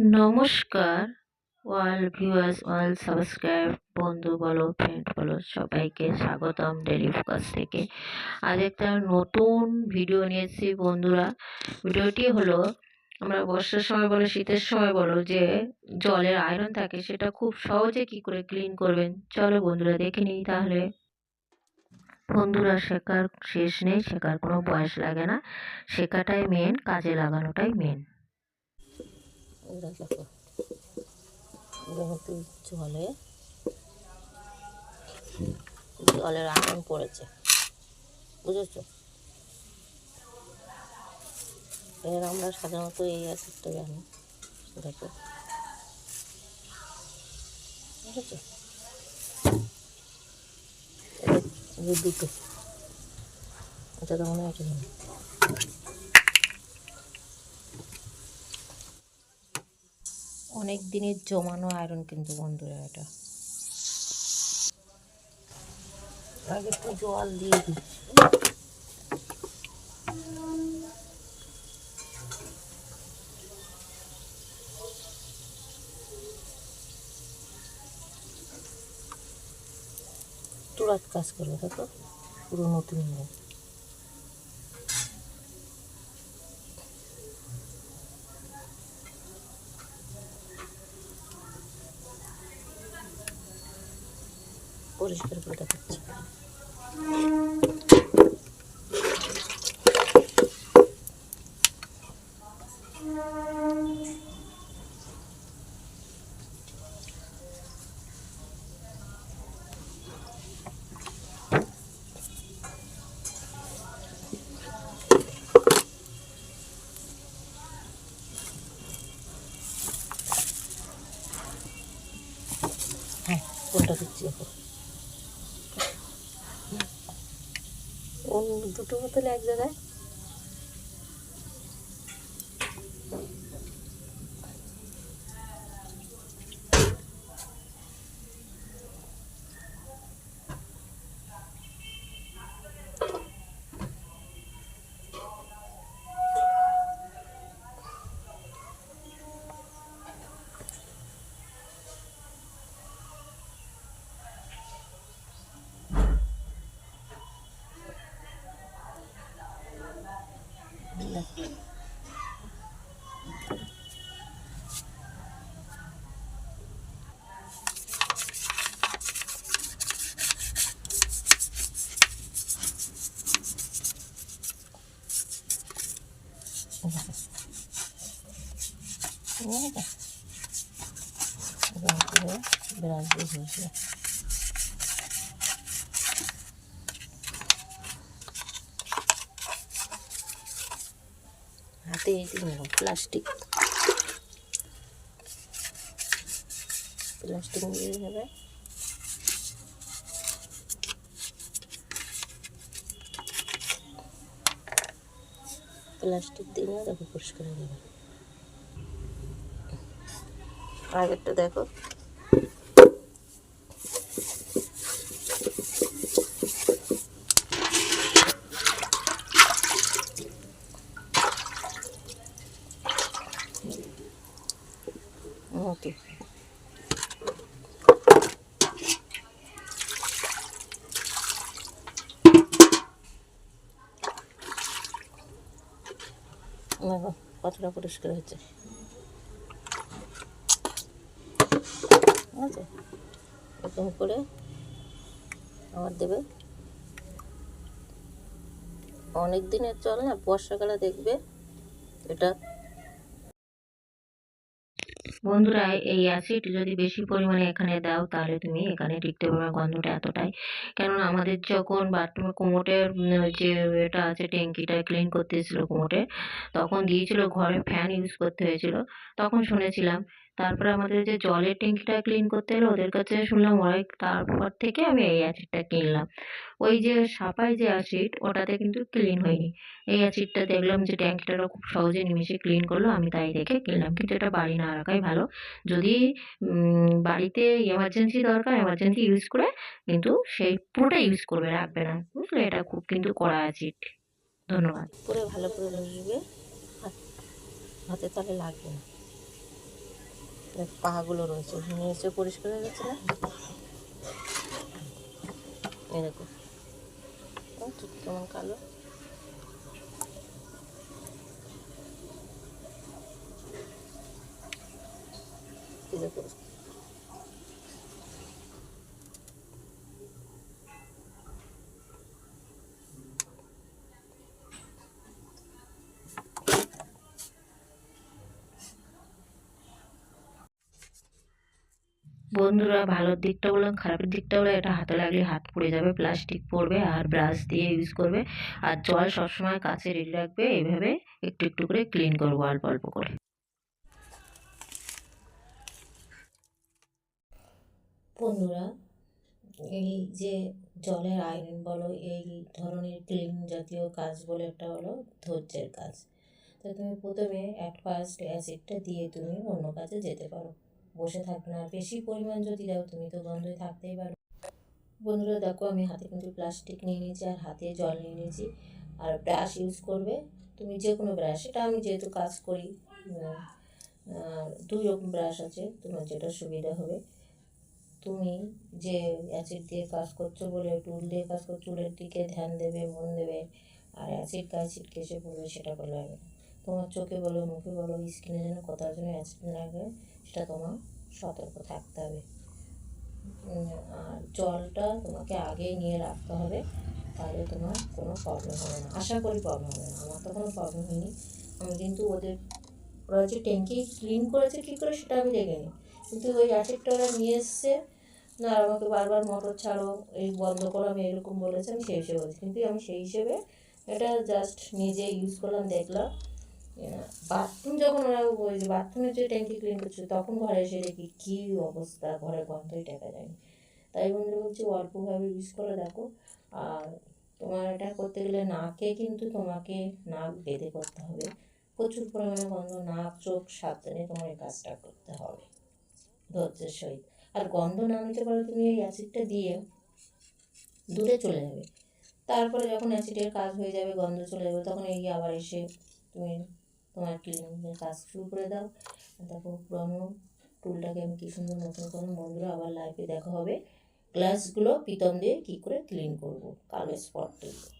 নমস্কার। All viewers all subscribe, বন্ধু বলো, ফ্রেন্ড বলো, সবাইকে স্বাগতম ডেলি ফোকাস থেকে। আজ একটা নতুন ভিডিও নিয়েছি বন্ধুরা। ভিডিওটি হলো, আমরা বর্ষার সময় বলো, শীতের সময় বলো, যে জলের আয়রন থাকে, সেটা খুব সহজে কি করে ক্লিন করবেন? চলো বন্ধুরা, দেখে নিই তাহলে। বন্ধুরা, শেখার শেষ নেই, শেখার কোনো বয়স লাগে না। শেখাটাই মেন কাজে লাগানোটাই মেন এগুলো দেখো যেহেতু জলে জলের আগুন পড়েছে, বুঝেছ? এর আমরা সাধারণত এই অ্যাসিডটা জানি, দেখো। বুঝেছ? দুটো, এটা তো মনে হয় কি জানি অনেক দিনের জমানো আয়রন কিন্তু বন্ধুরা এটা। আগে একটু জল দিয়ে দিচ্ছি তুরাত কাজ করবে তো? পুরো নতুন নিয়ে পরিষ্কার করে দেখাচ্ছি হ্যাঁ কোনটা দিচ্ছি এখন দুটো বোতল এক জায়গায় ব্রাশ দিয়ে ঘষবে হাতে নেব প্লাস্টিক প্লাস্টিক দিয়ে নেবে প্লাস্টিক দিয়ে নিয়ে দেখো পরিষ্কার হয়ে যাবে আগেরটা দেখো ওকে দেখো কতটা পরিষ্কার হয়েছে। ঠিক আছে? এরকম করে আমার দেবে। অনেক দিনের চল না, বর্ষাকালে দেখবে এটা বন্ধুরা, এই অ্যাসিড যদি বেশি পরিমাণে এখানে দাও, তাহলে তুমি এখানে টিকতে পারবে গন্ধটা এতটাই। কেননা আমাদের যখন বাথরুম কোমোটের যে এটা আছে ট্যাঙ্কিটা ক্লিন করতে এসেছিল কোমোটে, তখন দিয়েছিল, ঘরে ফ্যান ইউজ করতে হয়েছিল। তখন শুনেছিলাম তারপরে আমাদের যে জলের ট্যাঙ্কিটা ক্লিন করতে এলো, ওদের কাছে শুনলাম ওরাই তারপর থেকে আমি এই অ্যাসিডটা কিনলাম। ওই যে সাপাই যে অ্যাসিড ওটাতে কিন্তু ক্লিন হয়নি। এই অ্যাসিডটা দেখলাম যে ট্যাঙ্কিটা খুব সহজে নিমিশে ক্লিন করল, আমি তাই দেখে কিনলাম। কিন্তু এটা বাড়ি না রাখাই ভালো। যদি বাড়িতে এমার্জেন্সি দরকার এমার্জেন্সি ইউজ করে, কিন্তু সেই পুরোটা ইউজ করবে, রাখবে না। বুঝলে? এটা খুব কিন্তু কড়া অ্যাসিড ধন্যবাদ। করে ভালো করে ঘষবে হাতে তাহলে লাগবে না। পাগুলো রয়েছে। নিচে পরিষ্কার হয়ে গেছে না? এরকম কেমন কালো? এই বন্ধুরা ভালোর দিকটা বললাম খারাপের দিকটা হলো এটা হাতে লাগলে হাত পুড়ে যাবে প্লাস্টিক পড়বে আর ব্রাশ দিয়ে ইউজ করবে। আর জল সবসময় কাছে রেডি রাখবে এইভাবে একটু একটু করে ক্লিন করব, অল্প অল্প করে। বন্ধুরা, এই যে জলের আয়রন বলো, এই ধরনের ক্লিন জাতীয় কাজ বলে একটা হলো ধৈর্যের কাজ। তো তুমি প্রথমে অ্যাট ফার্স্ট অ্যাসিডটা দিয়ে তুমি অন্য কাজে যেতে পারো। বসে থাকবে না। আর বেশি পরিমাণ যদি দাও, তুমি তো গন্ধই থাকতেই পারো। বন্ধুরা, দেখো আমি হাতে কিন্তু প্লাস্টিক নিয়ে নিয়েছি আর হাতে জল নিয়ে নিয়েছি। আর ব্রাশ ইউজ করবে তুমি যে কোনো ব্রাশ এটা আমি যেহেতু কাজ করি দুই রকম ব্রাশ আছে, তোমার যেটা সুবিধা হবে। তুমি যে অ্যাসিড দিয়ে কাজ করছ বলে টুল দিয়ে কাজ করছ, চুলের দিকে ধ্যান দেবে, মন দেবে, আর অ্যাসিড গায়ে ছিটকে এসে পড়বে, সেটা করলে হবে। তোমার চোখে বলো, মুখে বলো, স্কিনে যেন কোথাও যেন অ্যাসিড না লাগে, সেটা তোমার সতর্ক থাকতে হবে। আর জলটা তোমাকে আগেই নিয়ে রাখতে হবে, তাহলে তোমার কোনো প্রবলেম হবে না। আশা করি প্রবলেম হবে না, আমার তো কোনো প্রবলেম হয়নি। আমি কিন্তু ওদের, ওরা যে ট্যাঙ্কি ক্লিন করেছে, কী করে সেটা আমি দেখিনি। কিন্তু ওই অ্যাসিডটা ওরা নিয়ে এসছে, না, আর আমাকে বারবার মোটর ছাড়ো, এই বন্ধ করো, আমি এরকম বলেছে, আমি সেই হিসেবে বলেছি। কিন্তু আমি সেই হিসেবে এটা জাস্ট নিজে ইউজ করলাম, দেখলাম বাথরুম যখন ওরা ওই যে বাথরুমের যে ট্যাঙ্কি ক্লিন করছে, তখন ঘরে এসে দেখি কী অবস্থা ঘরে গন্ধই টাকা যায়নি। তাই বন্ধু বলছি অল্পভাবে ইউজ করে দেখো। আর তোমার এটা করতে গেলে নাকে কিন্তু তোমাকে নাক বেঁধে করতে হবে। প্রচুর পরিমাণে গন্ধ, নাক, চোখ, সাবধানে তোমার এই কাজটা করতে হবে। ধৈর্যের সহিত। আর গন্ধ না নিতে পারো তুমি এই অ্যাসিডটা দিয়ে দূরে চলে যাবে। তারপরে যখন অ্যাসিডের কাজ হয়ে যাবে, গন্ধ চলে যাবে, তখন এই আবার এসে তুমি তোমার ক্লিনিংয়ের কাজ শুরু করে দাও। দেখো পুরোনো টুলটাকে আমি কী সুন্দর নতুন করে বন্ধুরা আবার লাইফে দেখা হবে। গ্লাসগুলো পিতম দিয়ে কী করে ক্লিন করব, কালো স্পটগুলো